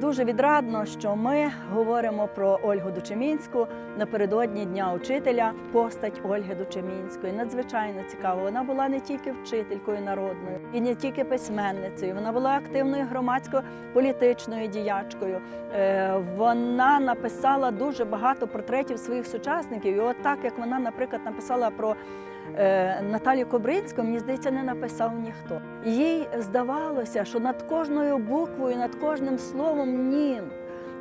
Дуже відрадно, що ми говоримо про Ольгу Дучемінську напередодні Дня учителя. Постать Ольги Дучемінської надзвичайно цікава. Вона була не тільки вчителькою народною і не тільки письменницею. Вона була активною громадсько-політичною діячкою. Е, Вона написала дуже багато портретів своїх сучасників. І от так як вона, наприклад, написала про е, Наталію Кобринську, мені здається, не написав ніхто. Їй здавалося, що над кожною буквою, над кожним словом нім.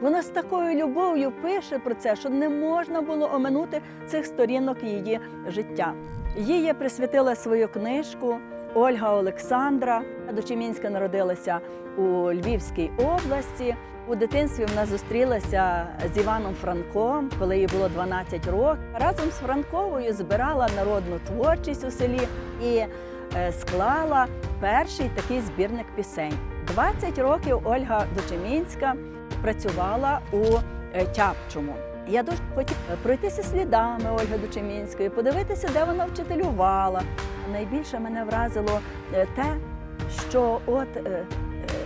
Вона з такою любов'ю пише про це, що не можна було оминути цих сторінок її життя. Їй я присвятила свою книжку Ольга Олександра. Дочемінська народилася у Львівській області. У дитинстві вона зустрілася з Іваном Франком, коли їй було 12 років. Разом з Франковою збирала народну творчість у селі і е, склала перший такий збірник пісень. 20 років Ольга Дочемінська працювала у е, Тяпчому. Я дуже хотіла пройтися слідами Ольги Дочемінської, подивитися, де вона вчителювала. Найбільше мене вразило е, те, що от е, е,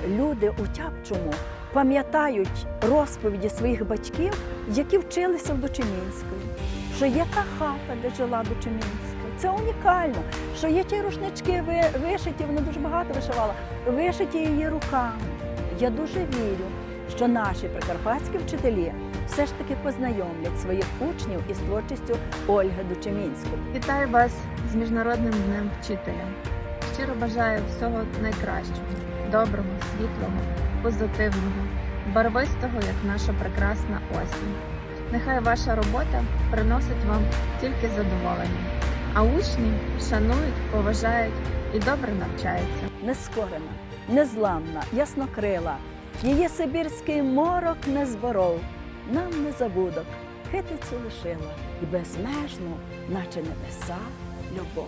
люди у Тяпчому пам'ятають розповіді своїх батьків, які вчилися в Дочемінської, що є та хата, де жила Дочемінська. Це унікально, що є ті рушнички вишиті, вона дуже багато вишивала, вишиті її руками. Я дуже вірю, що наші прикарпатські вчителі все ж таки познайомлять своїх учнів із творчістю Ольги Дучемінської. Вітаю вас з Міжнародним днем вчителя. Щиро бажаю всього найкращого, доброго, світлого, позитивного, барвистого, як наша прекрасна осінь. Нехай ваша робота приносить вам тільки задоволення, а учні шанують, поважають і добре навчаються. нескорена, незламна, яснокрила. Її сибірський морок не зборов, нам не забудок, хитицю лишила і безмежну, наче небеса, любов.